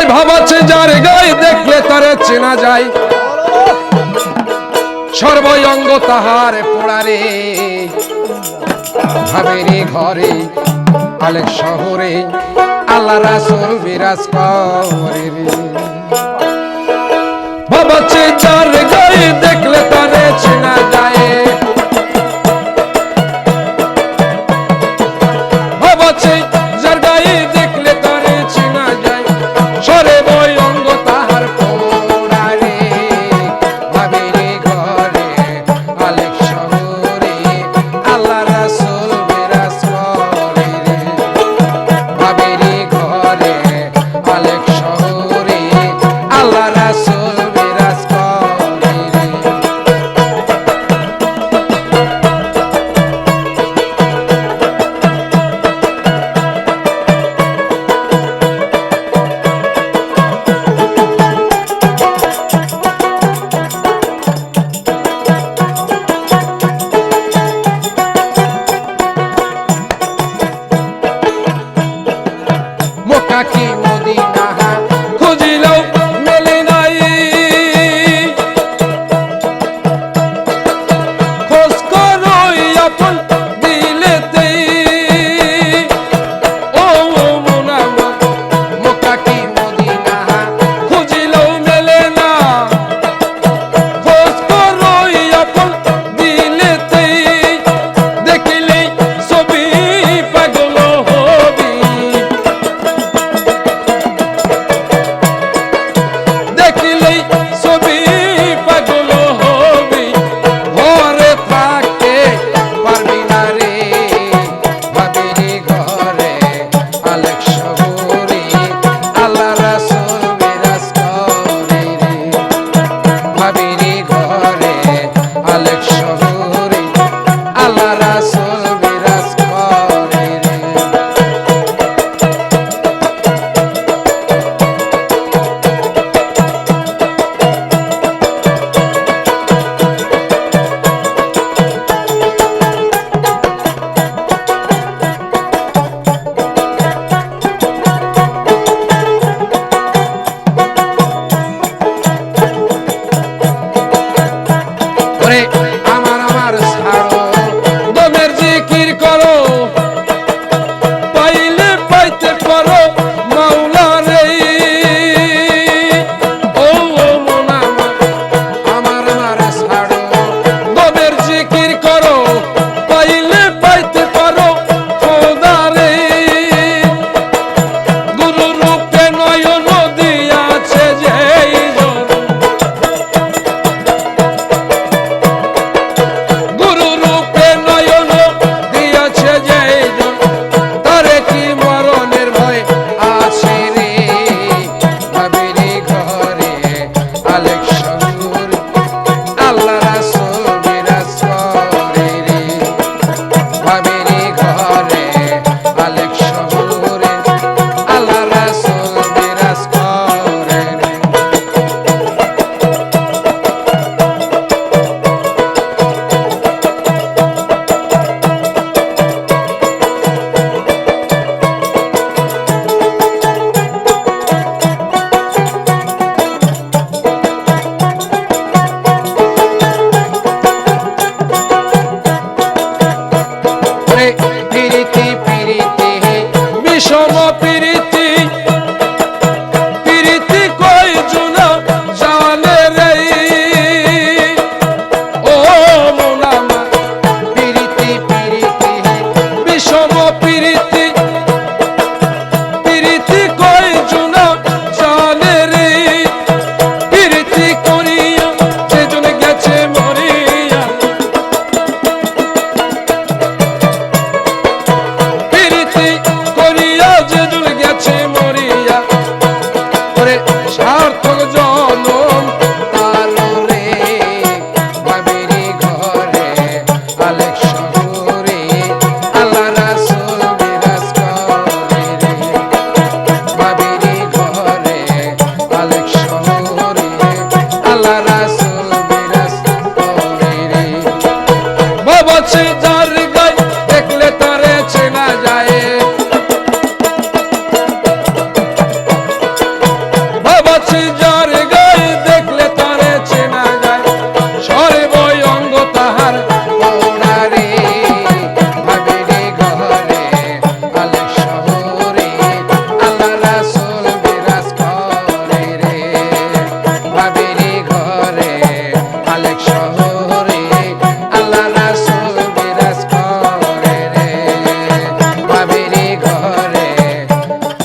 ভাই ভাবাচ্ছে যার গায়ে দেখলে তার চেনা যায়। সর্বঙ্গ তাহার পোড়ারে ভাবেরে ঘরে আলে শহরে, আল্লাহ রাসুল বিরাজ করে ভাব আছে যার গায়ে দেখলে তারে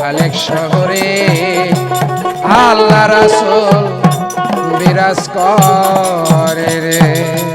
সালেক শহরে আল্লাহ রাসুল বিরাজ করে রে।